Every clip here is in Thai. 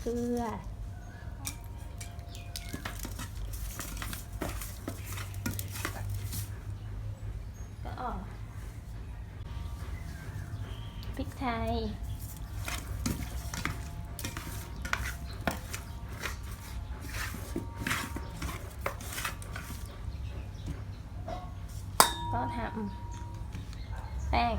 เกลือ ก็ออกพริกไทยก็ทำแป้ง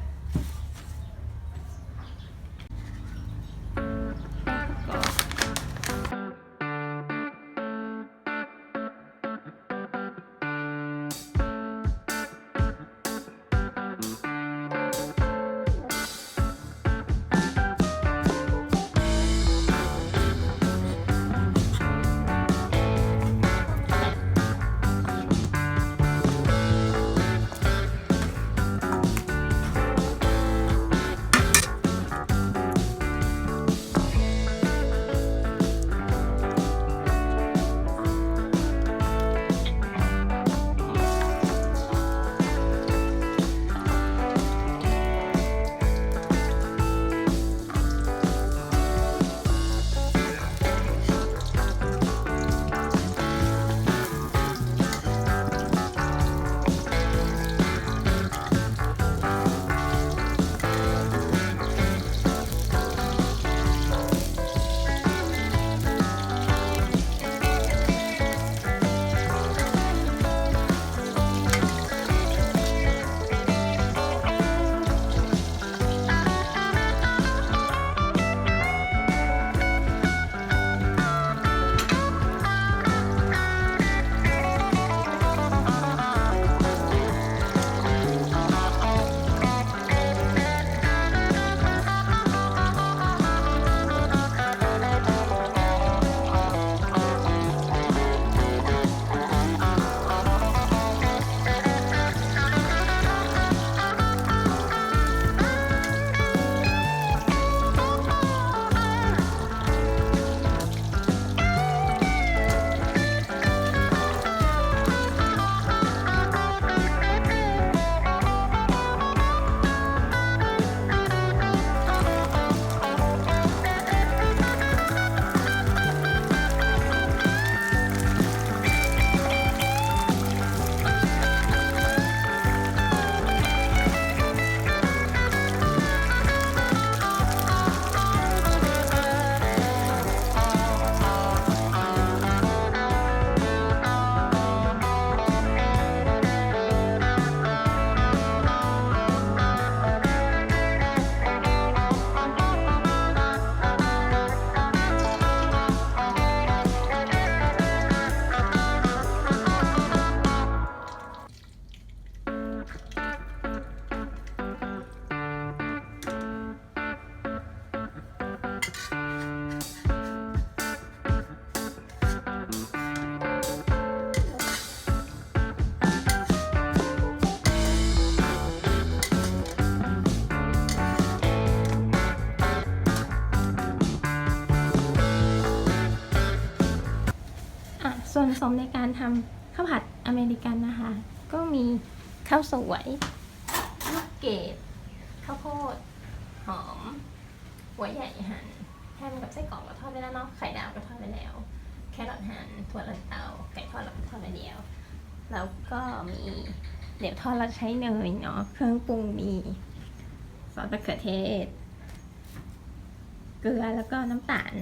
สมในการทำข้าวผัดอเมริกันนะคะ ก็มีข้าวสวยลูกเกดข้าวโพด หอม หัวใหญ่หั่นแฮมกับไส้กรอกก็ทอดไปแล้วเนาะไข่ดาวก็ทอดไปแล้ว แครอทหั่นถั่วลันเตาไก่ทอดเราก็ทอดไปเดียว แล้วก็มีเดี๋ยวทอดเราใช้เนยเนาะเครื่องปรุงมีซอสมะเขือเทศ เกลือแล้วก็น้ำตาล